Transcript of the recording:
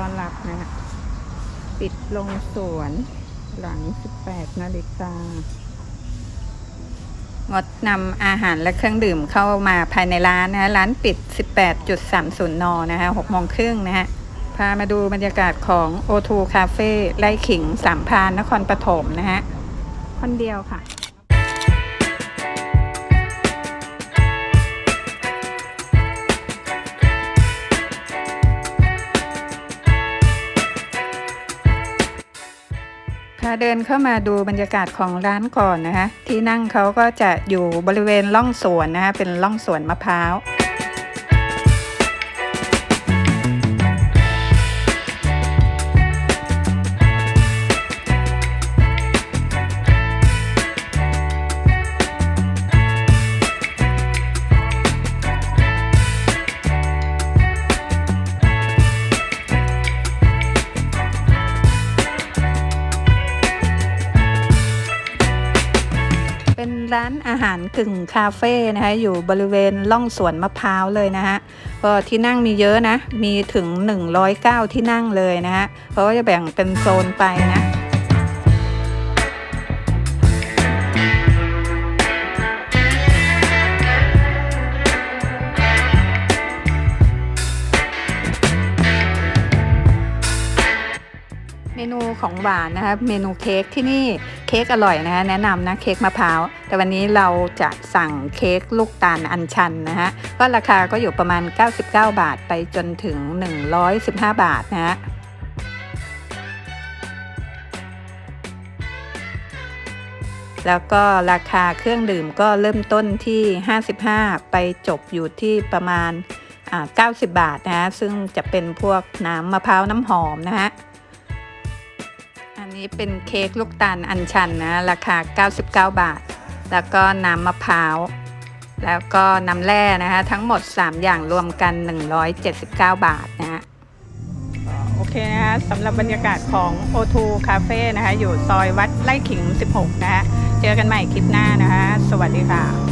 ต้อนรับนะฮะปิดลงสวนหลัง 18 นาฬิกางดนำอาหารและเครื่องดื่มเข้ามาภายในร้านนะะร้านปิด 18.30 น นะฮะ6โมงครึ่งนะฮะ พามาดูบรรยากาศของ O2 Cafe ไร่ขิงสามพานนครปฐมนะฮะ คนเดียวค่ะ พาเดินเข้ามาดูบรรยากาศของร้านก่อนนะคะ ที่นั่งเขาก็จะอยู่บริเวณล่องสวนนะคะเป็นล่องสวนมะพร้าว เป็นร้านอาหารกึ่งคาเฟ่นะคะอยู่บริเวณล่องสวนมะพร้าวเลยนะฮะก็ที่นั่งมีเยอะนะ มีถึง 109 ที่นั่งเลยนะฮะเพราะว่าจะแบ่งเป็นโซนไปนะ มนูของหวานนะคะเมนูเค้กที่นี่เค้กอร่อยนะคะแนะนำนะเค้กมะพร้าวแต่วันนี้เราจะสั่งเค้กลูกตาลอัญชันนะฮะก็ราคาก็อยู่ประมาณ 99 บาทไปจนถึง 115 บาทนะฮะแล้วก็ราคาเครื่องดื่มก็เริ่มต้นที่ 55 ไปจบอยู่ที่ประมาณอ่า90 บาทนะฮะซึ่งจะเป็นพวกน้ำมะพร้าวน้ำหอมนะฮะ นี้เป็นเค้กลูกตาลอัญชันนะ ราคา 99 บาท แล้วก็น้ำมะพร้าว แล้วก็น้ำแร่นะคะ ทั้งหมด 3 อย่างรวมกัน 179 บาทนะฮะโอเคนะคะสำหรับบรรยากาศของ O2 Cafe นะคะ อยู่ซอยวัดไร่ขิง 16 นะคะเจอกันใหม่คลิปหน้านะคะ สวัสดีค่ะ